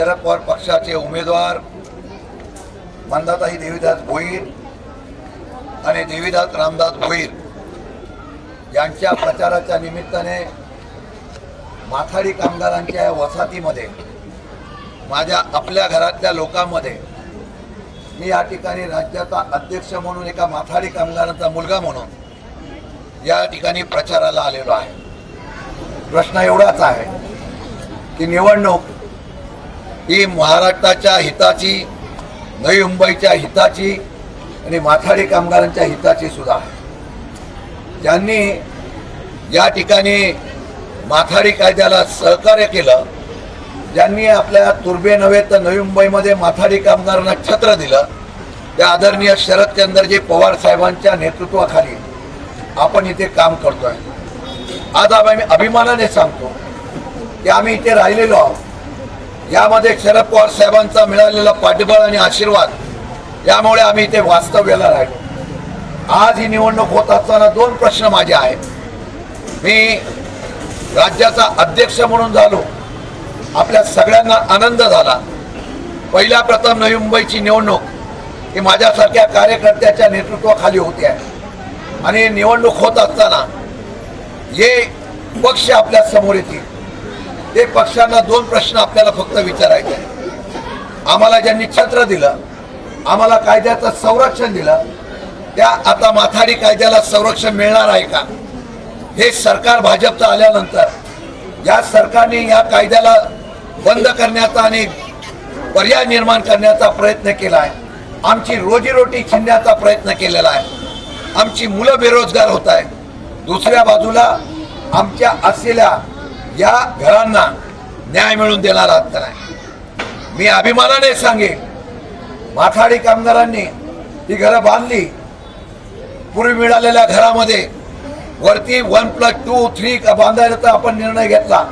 शरद पवार पक्षाचे उमेदवार मंदाताई देवीदास भोईर आणि देवीदास रामदास भोईर यांच्या प्रचाराच्या निमित्ताने माथाडी कामगारांच्या वसाहतीमध्ये माझ्या आपल्या घरातल्या लोकांमध्ये मी या ठिकाणी राज्याचा अध्यक्ष म्हणून एका माथाडी कामगारांचा मुलगा म्हणून या ठिकाणी प्रचाराला आलेलो आहे. प्रश्न एवढाच आहे की निवडणूक ही महाराष्ट्राच्या हिताची नवी मुंबईच्या हिताची आणि माथाडी कामगारांच्या हिताची सुद्धा आहे. ज्यांनी या ठिकाणी माथाडी कायद्याला सहकार्य केलं ज्यांनी आपल्या तुर्बे नव्हे तर नवी मुंबईमध्ये माथाडी कामगारांना छत्र दिलं त्या आदरणीय शरदचंद्रजी पवार साहेबांच्या नेतृत्वाखाली आपण इथे काम करतोय. आज आम्ही अभिमानाने सांगतो की आम्ही इथे राहिलेलो आहोत. यामध्ये शरद पवार साहेबांचा मिळालेला पाठबळ आणि आशीर्वाद यामुळे आम्ही इथे वास्तव्याला राहिलो. आज ही निवडणूक होत असताना दोन प्रश्न माझे आहेत. मी राज्याचा अध्यक्ष म्हणून झालो. आपल्या सगळ्यांना आनंद झाला. पहिल्या प्रथम नवी मुंबईची निवडणूक ही माझ्यासारख्या कार्यकर्त्याच्या नेतृत्वाखाली होती आहे. आणि निवडणूक होत असताना हे पक्ष आपल्यासमोर येतील. ते पक्षांना दोन प्रश्न आपल्याला फक्त विचारायचे आहेत. आम्हाला ज्यांनी छत्र दिलं आम्हाला कायद्याचं संरक्षण दिलं त्या आता माथाडी कायद्याला संरक्षण मिळणार आहे का? हे सरकार भाजपचं आल्यानंतर या सरकारने या कायद्याला बंद करण्याचा आणि पर्याय निर्माण करण्याचा प्रयत्न केला आहे. आमची रोजीरोटी छिनण्याचा प्रयत्न केलेला आहे. आमची मुलं बेरोजगार होत आहे दुसऱ्या बाजूला आमच्या असलेल्या या घरांना न्याय मिळून देणार आहात नाही. मी अभिमानाने सांगेन माथाडी कामगारांनी ही घरं बांधली. पूर्वी मिळालेल्या घरामध्ये वरती वन प्लस टू थ्री बांधायचा आपण निर्णय घेतला.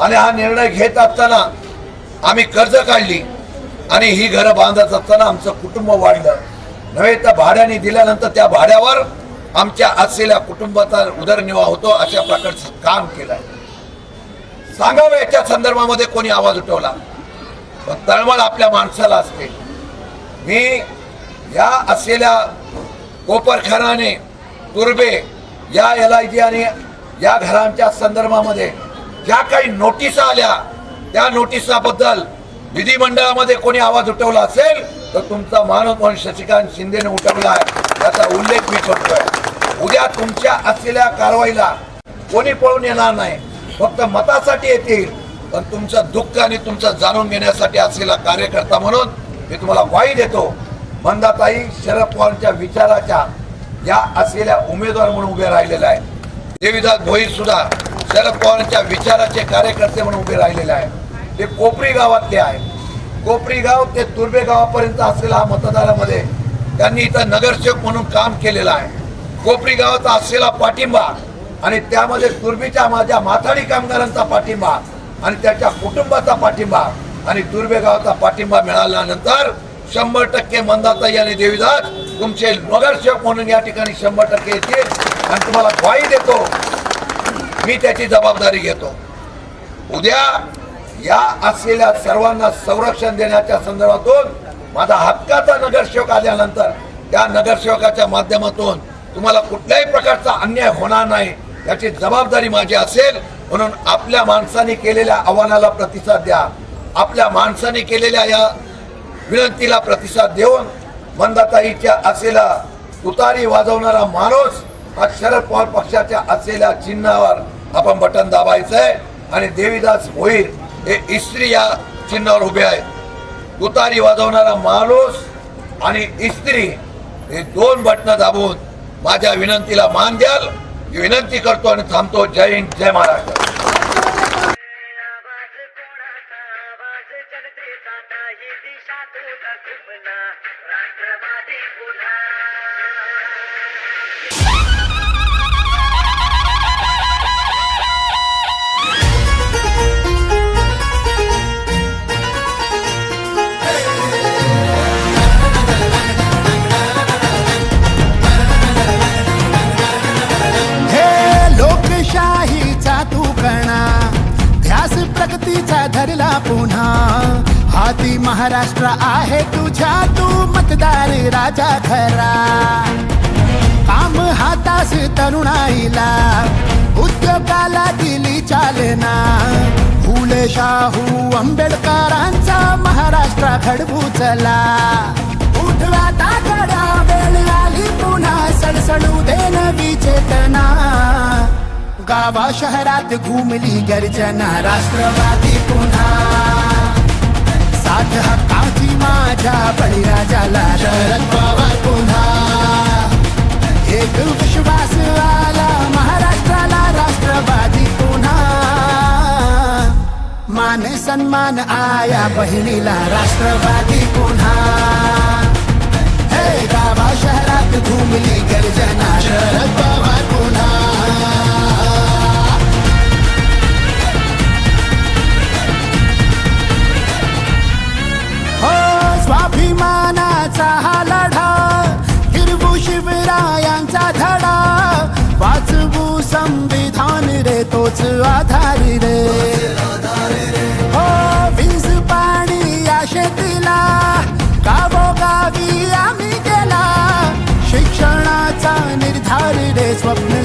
आणि हा निर्णय घेत असताना आम्ही कर्ज काढली आणि ही घरं बांधत असताना आमचं कुटुंब वाढलं. नव्हे तर भाड्याने दिल्यानंतर त्या भाड्यावर आमच्या असलेल्या कुटुंबाचा उदरनिर्वाह होतो अशा प्रकारचं काम केलंय सांगावं याच्या संदर्भामध्ये कोणी आवाज उठवला? पण तळमळ आपल्या माणसाला असते. मी या असलेल्या कोपरखानाने तुर्बे या एल आय जी आणि या घरांच्या संदर्भामध्ये ज्या काही नोटिसा आल्या त्या नोटिसाबद्दल विधिमंडळामध्ये कोणी आवाज उठवला असेल तर तुमचा मानव म्हणून शशिकांत शिंदेने उठवला आहे. त्याचा उल्लेख मी करतोय. उद्या तुमच्या असलेल्या कारवाईला कोणी पळून येणार नाही. फक्त मतासाठी येतील पण तुमचं दुःख आणि तुमचं जाणून घेण्यासाठी असलेला कार्यकर्ता म्हणून मी तुम्हाला ग्वाही देतो. मंदाताई शरद पवारांच्या विचाराच्या या असलेल्या उमेदवार म्हणून उभे राहिलेल्या आहे देवीदास भोईर सुद्धा शरद पवारांच्या विचाराचे कार्यकर्ते म्हणून उभे राहिलेले आहे ते कोपरी गावातले आहे कोपरी गाव ते तुर्बे गावापर्यंत असलेला मतदारामध्ये त्यांनी इथं नगरसेवक म्हणून काम केलेलं आहे. कोपरी गावाचा असलेला पाठिंबा आणि त्यामध्ये तुर्बीच्या माझ्या माथाडी कामगारांचा पाठिंबा आणि त्याच्या कुटुंबाचा पाठिंबा आणि तुर्बे गावाचा पाठिंबा मिळाल्यानंतर शंभर टक्के मंदाताई आणि देवीदास तुमचे नगरसेवक म्हणून या ठिकाणी शंभर टक्के येतील आणि तुम्हाला ग्वाही देतो. मी त्याची जबाबदारी घेतो. उद्या या असलेल्या सर्वांना संरक्षण देण्याच्या संदर्भातून माझा हक्काचा नगरसेवक आल्यानंतर त्या नगरसेवकाच्या माध्यमातून तुम्हाला कुठल्याही प्रकारचा अन्याय होणार नाही. याची जबाबदारी माझी असेल म्हणून आपल्या माणसाने केलेल्या आव्हानाला प्रतिसाद द्या. आपल्या माणसाने केलेल्या या विनंतीला प्रतिसाद देऊन मंदाताईच्या असलेला तुतारी वाजवणारा माणूस हा शरद पवार पक्षाच्या असलेल्या चिन्हावर आपण बटन दाबायचंय आणि देवीदास होईल हे इस्त्री या चिन्हावर उभे आहेत. तुतारी वाजवणारा माणूस आणि इस्त्री हे दोन बटन दाबून माझ्या विनंतीला मान द्याल. ही विनंती करतो आणि थांबतो जय हिंद जय महाराष्ट्र आहे तुझ्या तू मतदार राजा खरा. काम हातास तरुणाईला उद्योगाला दिली चालना. फुले शाहू आंबेडकरांचा महाराष्ट्र घडवू चला उठवा तागडा वेळ आली पुन्हा सडसडू दे नवी चेतना. गावा शहरात घुमली गर्जना राष्ट्रवादी पुन्हा. हात हक्काची माझ्या बळीराजाला. शरद पवार पुन्हा. एक विश्वास आला महाराष्ट्राला राष्ट्रवादी पुन्हा. मान सन्मान आया बहिणीला राष्ट्रवादी पुन्हा. हे गावा शहरात घुमली गर्जना शरद पवार पुन्हा. स्वाभिमानाचा हा लढा हिरवू शिवरायांचा धडा. वाचवू संविधान रे तोच आधार रे. हो वीज पाणी या शेतीला गावोगावी आम्ही गेला शिक्षणाचा निर्धार रे स्वप्न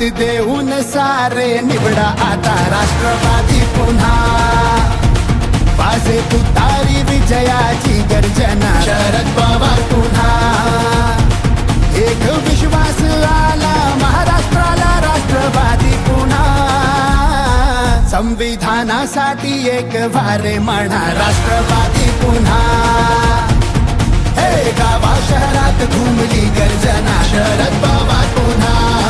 साथ देऊन सारे निवडा आता राष्ट्रवादी पुन्हा. वाजे तुतारी विजयाची गर्जना शरद पवार पुन्हा. एक विश्वास आला महाराष्ट्राला राष्ट्रवादी पुन्हा. संविधानासाठी एक वारे म्हणा राष्ट्रवादी पुन्हा. हे गावा शहरात घुमली गर्जना शरद पवार पुन्हा.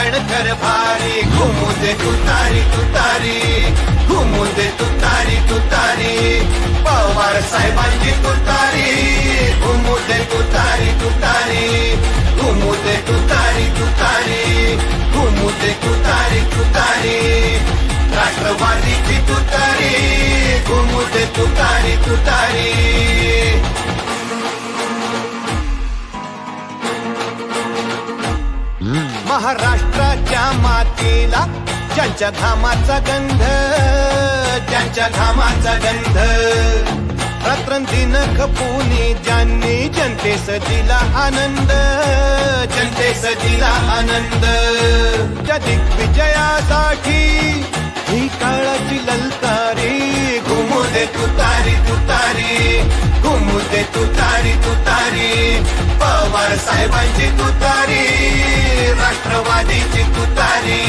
हा योद्धा भारी घुमू दे तुतारी तुतारी घुमू दे तुतारी तुतारी पवार साहेबांची तुतारी घुमू दे तुतारी तुतारी ज्यांच्या घामाचा गंध ज्यांच्या घामाचा गंध. रात्रंदिन खपूनी ज्यांनी जनतेस दिला आनंद जनतेस दिला आनंद. त्या दिग्विजयासाठी ही काळाची ललकारी घुमू दे तुतारी तुतारी घुमू दे तुतारी तुतारी. पवार साहेबांची तुतारी राष्ट्रवादीची तुतारी.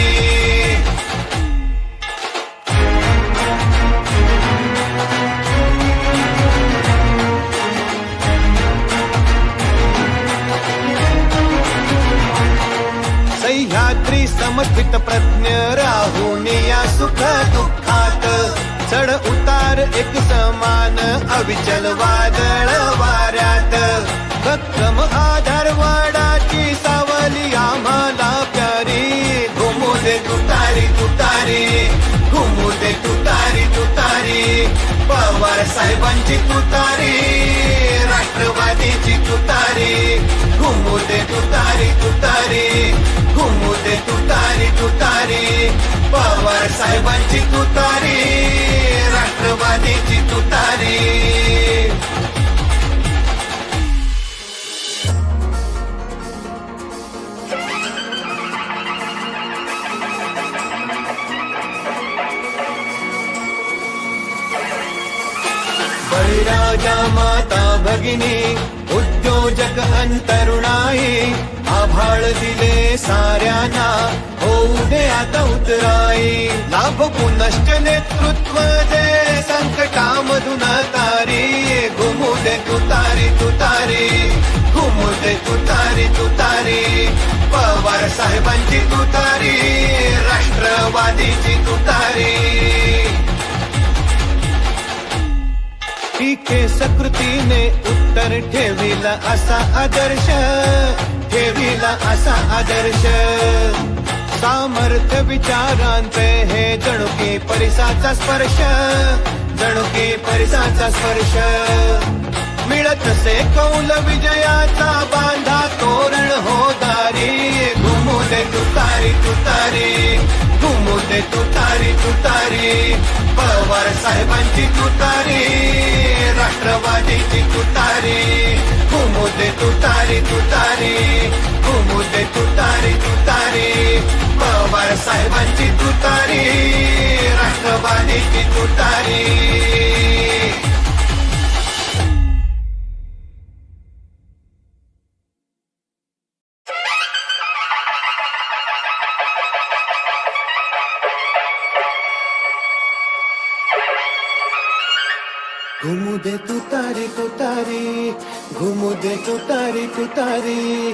सह्याद्री प्रज्ञ राहून या सुख दुःखात. चढ उतार एक समान अविचल वादळ वाऱ्यात. भक्कम आधार वाडाची सावली आम्हाला प्यारी. घुमू दे तुतारी तुतारी. घुमू दे तुतारी तुतारी. पवार साहेबांची तुतारी राष्ट्रवादीची तुतारी. घुमू दे तुतारी तुतारी. घुमू दे तुतारी तुतारी तुतारी. पवार साहेबांची तुतारी राष्ट्रवादीची तुतारी. राजा माता भगिनी उद्योजक अंतरुणाई आभाळ दिले साऱ्यांना. होऊ आता उतराई. लाभ पुनश्च नेतृत्व दे संकटामधून तारी. घुमू दे तुतारी तुतारी. घुमू दे तुतारी तुतारी. पवार साहेबांची तुतारी राष्ट्रवादीची तुतारी. टीके सकृतीने उत्तर ठेविला असा आदर्श ठेविला असा आदर्श. सामर्थ्य विचारांचे हे जणुकी परिसाचा स्पर्श जणुकी परिसाचा स्पर्श. मिळत से कौल विजयाचा बांधा तोरण हो दारी. घुमू दे तुतारी तुतारी. घुमू दे तुतारी तुतारी. पवार साहेबांची तुतारी राष्ट्रवादीची तुतारी. घुमू दे तुतारी तुतारी. घुमू दे पवार साहेबांची तुतारी राष्ट्रवादीची तुतारी घुमू दे तुतारी तुतारी घुमू दे तुतारी तुतारी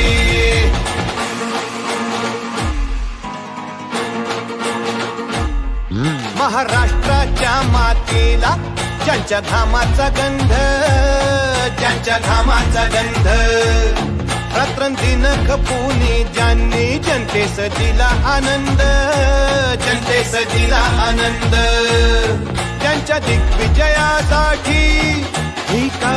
गेला ज्यांच्या घामाचा गंध ज्यांच्या घामाचा गंध. रात्रंदिन खपूनी ज्यांनी जनतेस दिला आनंद जनतेस दिला आनंद. ज्यांच्या दिग्विजयासाठी ही का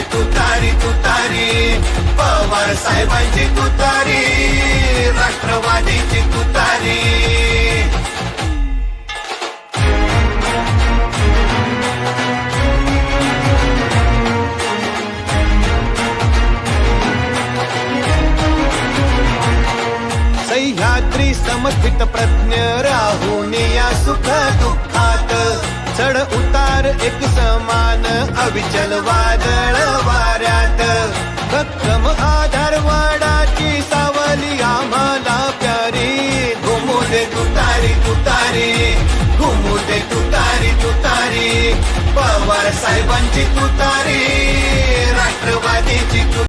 तुतारी तुतारी पवार साहेबांची तुतारी राष्ट्रवादीची तुतारी. सह्याद्री समस्थित प्रज्ञ राहून या सुख दुःखात चढ उतार एक समान अविचल वादळ वाऱ्यात. भक्कम आधारवाडाची सावली आम्हाला प्यारी. घुमू दे तुतारी तुतारी. घुमू दे तुतारी तुतारी. पवार साहेबांची तुतारी. राष्ट्रवादीची तुतारी